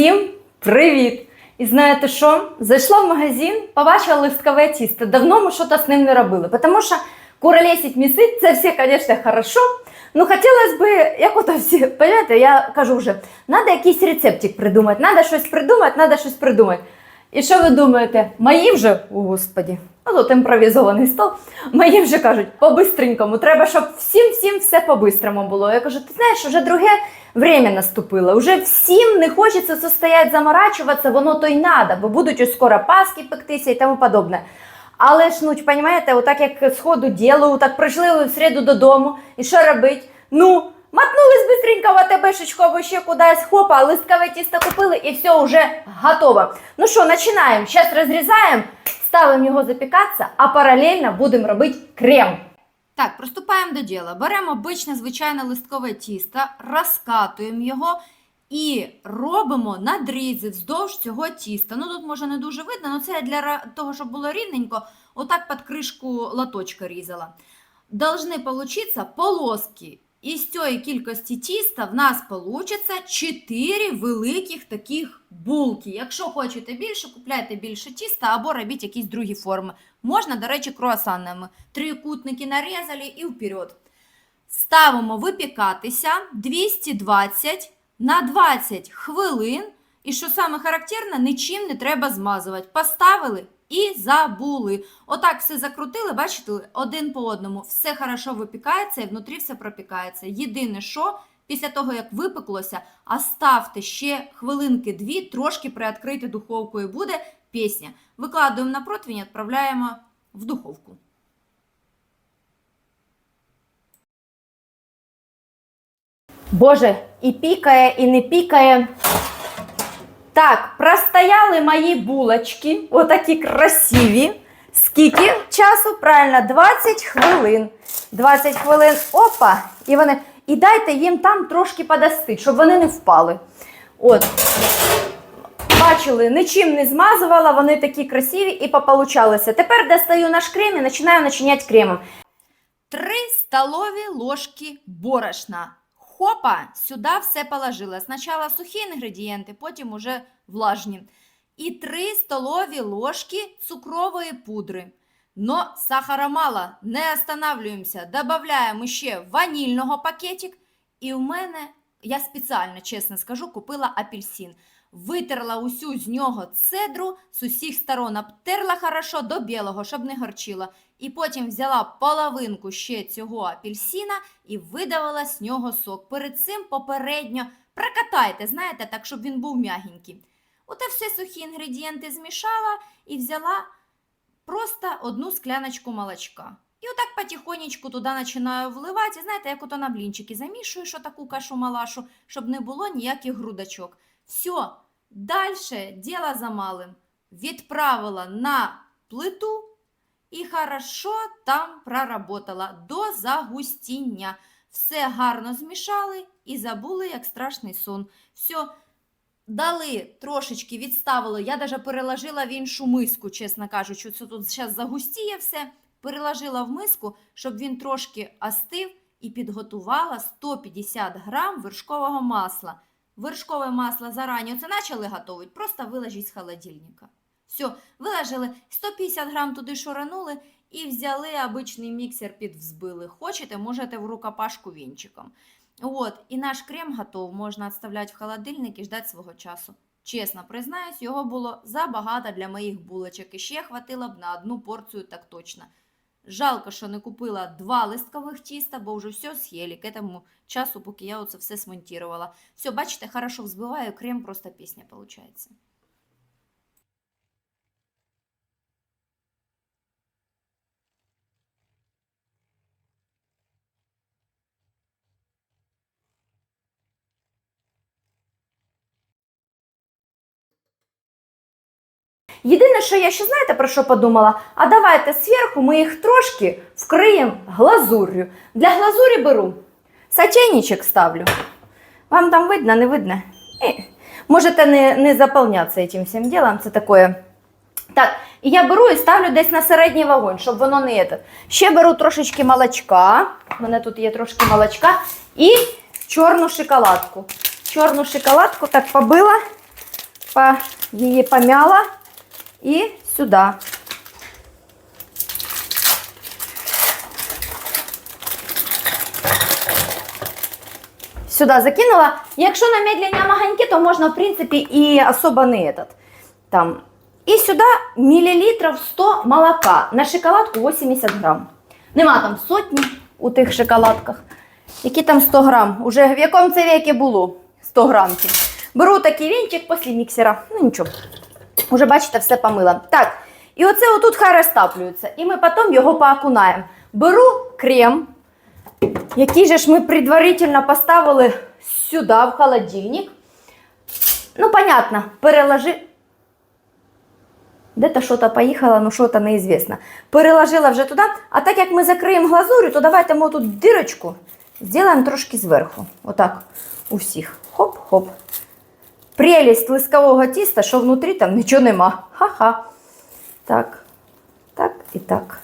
Всім привіт! І знаєте що? Зайшла в магазин, побачила листкове тісто. Давно ми щось з ним не робили. Тому що куролесить місить, це все, звісно, хорошо. Ну, хотілося б, як ото всі, понимаєте, я кажу вже, треба якийсь рецептик придумати, треба щось придумати, треба щось придумати. І що ви думаєте? Мої вже, о господі, ну тут імпровізований стол, мої вже кажуть, по-бистренькому, треба, щоб всім-всім все по-бистрому було. Я кажу, ти знаєш, вже друге время наступило, вже всім не хочеться це стоять заморачуватися, воно то й надо, бо будуть ось скоро паски пектися і тому подобне. Але ж, ну, розумієте, отак як з ходу ділу, так прийшли ви в середу додому, і що робить? Ну, Мотнулись быстренько в АТБшечку або ще кудись, хопа, листкове тісто купили і все вже готово. Ну що, починаємо. Зараз розрізаємо, ставимо його запікатися, а паралельно будемо робити крем. Так, приступаємо до діла. Беремо обичне звичайне листкове тісто, розкатуємо його і робимо надрізи вздовж цього тіста. Ну тут може не дуже видно, але це для того, щоб було рівненько, отак під кришку латочка різала. Должны получиться полоски. Із цієї кількості тіста в нас получиться 4 великих таких булки. Якщо хочете більше, купляйте більше тіста або робіть якісь другі форми. Можна, до речі, круасанами. Трикутники нарізали і вперед. Ставимо випікатися 220 на 20 хвилин. І що саме характерне, нічим не треба змазувати. Поставили і забули. Отак все закрутили, бачите, один по одному. Все хорошо випікається і внутрі все пропікається. Єдине, що після того, як випеклося, оставте ще хвилинки дві, трошки приоткрити духовку і буде пісня. Викладуємо на противень, і відправляємо в духовку. Боже, і пікає, і не пікає. Так, простояли мої булочки, отакі красиві. Скільки часу? Правильно, 20 хвилин. 20 хвилин, опа, і вони. І дайте їм там трошки подостить, щоб вони не впали. От. Бачили, нічим не змазувала, вони такі красиві і пополучалися. Тепер достаю наш крем і починаю начиняти кремом. 3 столові ложки борошна. Хопа, сюди все положила. Спочатку сухі інгредієнти, потім уже влажні. І 3 столові ложки цукрової пудри. Но сахара мало, не останавливаемся. Добавляємо ще ванільного пакетик. І у мене, я спеціально, чесно скажу, купила апельсин. Витерла усю з нього цедру з усіх сторон, обтерла хорошо до білого, щоб не горчило. І потім взяла половинку ще цього апельсина і видавила з нього сок. Перед цим попередньо прокатайте, знаєте, так, щоб він був м'ягенький. Оте все сухі інгредієнти змішала і взяла просто одну скляночку молочка. І отак потихонечку туди починаю вливати. Знаєте, як ото на блінчики замішую, що таку кашу малашу, щоб не було ніяких грудочок. Все, далі діло за малим. Відправила на плиту і хорошо там проработала до загустіння. Все гарно змішали і забули, як страшний сон. Все, дали трошечки, відставили. Я навіть переложила в іншу миску, чесно кажучи, це тут зараз загустіє все. Переложила в миску, щоб він трошки остив і підготувала 150 грам вершкового масла. Вершкове масло зарані оце почали готувати, просто виложіть з холодильника. Все, виложили 150 грам туди шуранули і взяли обичний міксер підвзбили. Хочете, можете в рукопашку вінчиком. От, і наш крем готов, можна відставляти в холодильник і ждати свого часу. Чесно признаюсь, його було забагато для моїх булочок, і ще хватило б на одну порцію так точно. Жалко, що не купила два листкових тіста, бо вже все з'їли к этому часу, поки я оце все смонтувала. Все, бачите, хорошо взбиваю, крем просто пісня виходить. Єдине, що я ще знаєте про що подумала? А давайте зверху ми їх трошки вкриємо глазур'ю. Для глазурі беру сочейничок ставлю. Вам там видно, не видно? Е, Можете не, не заповнятися цим всім ділом, це таке. Так, і я беру і ставлю десь на середній вогонь, щоб воно не це. Ще беру трошечки молочка. У мене тут є трошки молочка. І чорну шоколадку. Чорну шоколадку так побила по, її помяла і сюди. Сюди закинула. Якщо намедлення маленьке, то можна, в принципі, і особо не этот. Там. І сюди мілілітрів 100 молока. На шоколадку 80 грам. Нема там сотні у тих шоколадках. Які там 100 грам? Уже в якому це віці було 100 грамів. Беру такий вінчик після міксера. Ну нічого. Уже бачите, все помила. Так, і оце отут хай розтаплюється. І ми потім його поокунаємо. Беру крем, який же ж ми предварительно поставили сюди, в холодильник. Ну, понятно, переложи. Де-то що-то поїхало, ну що-то неізвісно. Переложила вже туди. А так як ми закриємо глазурю, то давайте ми тут дирочку зробимо трошки зверху. Отак. У всіх. Хоп-хоп. Прелість лискового тіста, що внутрі там нічого нема. Ха-ха. Так, так і так.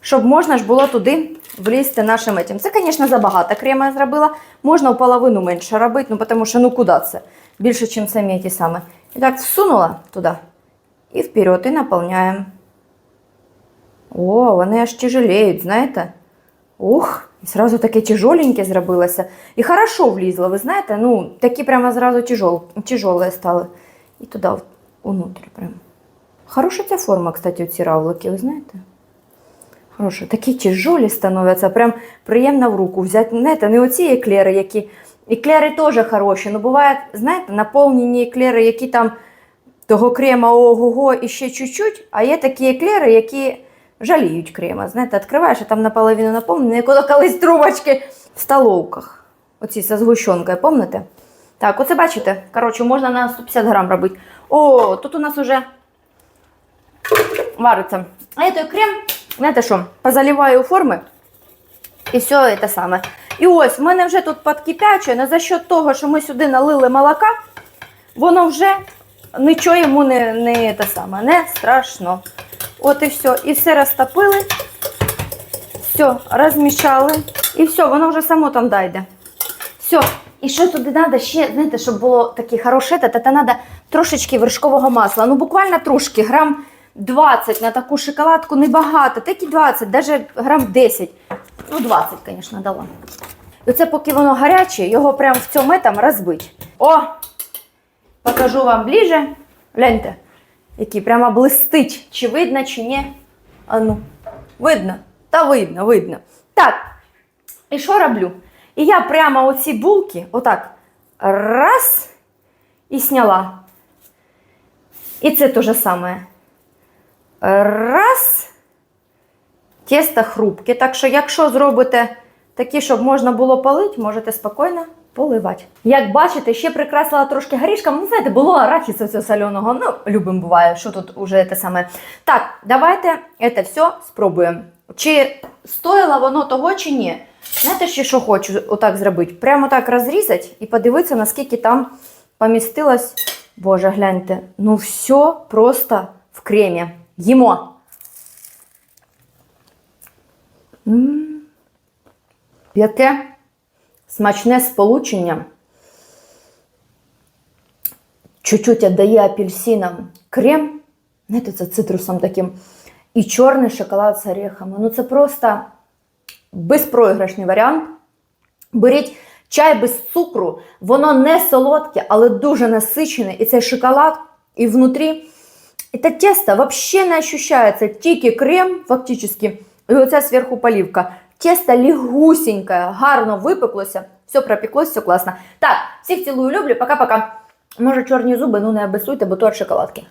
Щоб можна ж було туди влізти нашим этим. Це, звісно, забагато крема я зробила. Можна в половину менше робити, ну тому що ну куди це? Більше, ніж самі ті самі. І так всунула туди. І вперед, і наповняємо. О, вони аж тяжелеють, знаєте? Ух, і сразу таке тяжоленьке зробилося. І хорошо влізло, ви знаєте? Ну, такі прямо зразу тяжол, стали. І туди, внутрі прямо. Хороша ця форма, кстати, ці равлики, ви знаєте? Хороша. Такі тяжолі становляться, прям приємно в руку взяти. Знаєте, не оці еклери, які. Еклери теж хороші, але бувають, знаєте, наповнені еклери, які там того крема ого-го і ще чуть-чуть, а є такі еклери, які жаліють крема. Знаєте, відкриваєш, а там наполовину наповнені, як колись трубочки в столовках. Оці зі згущенкою, пам'ятаєте? Так, оце бачите, коротше, можна на 150 грам робити. О, тут у нас уже вариться. А той крем, знаєте що, позаливаю у форми і все це саме. І ось, в мене вже тут підкипячує, але за счет того, що ми сюди налили молока, воно вже нічого йому не, не, те саме, не страшно. От і все. І все розтопили, все, розмішали, і все, воно вже само там дойде. Все. І що туди треба ще, знаєте, щоб було таке хороше, то треба трошечки вершкового масла. Ну, буквально трошки, грам 20 на таку шоколадку небагато, такі 20, навіть грам 10. Ну, 20, звісно, дала. І це поки воно гаряче, його прямо в цьому там розбить. О! Покажу вам ближе. Гляньте, який прямо блистить. Чи видно, чи ні. А ну, видно? Та видно, видно. Так, і що роблю? І я прямо оці булки, отак, раз, і сняла. І це те же саме. Раз. Тісто хрупке. Так що, якщо зробите такі, щоб можна було полити, можете спокійно поливати. Як бачите, ще прикрасила трошки горішком. Ну, знаєте, було арахісу цього соленого. Ну, любим буває, що тут уже те саме. Так, давайте це все спробуємо. Чи стоїло воно того, чи ні? Знаєте, ще що хочу отак зробити? Прямо так розрізати і подивитися, наскільки там помістилось. Боже, гляньте, ну все просто в кремі. Їмо. М. Смачне сполучення. Чуть-чуть віддає апельсинам крем, знаєте, це цитрусом таким, і чорний шоколад з орехами. Ну це просто безпроіграшний варіант. Беріть чай без цукру, воно не солодке, але дуже насичене. І цей шоколад, і внутрі. Это тесто вообще не ощущается, тільки крем, фактически, і оця зверху полівка. Тесто лігусіньке, гарно випеклося, все пропеклось, все класно. Так, всіх цілую, люблю, пока-пока. Може, чорні зуби, ну не обесуйте, бо то від шоколадки.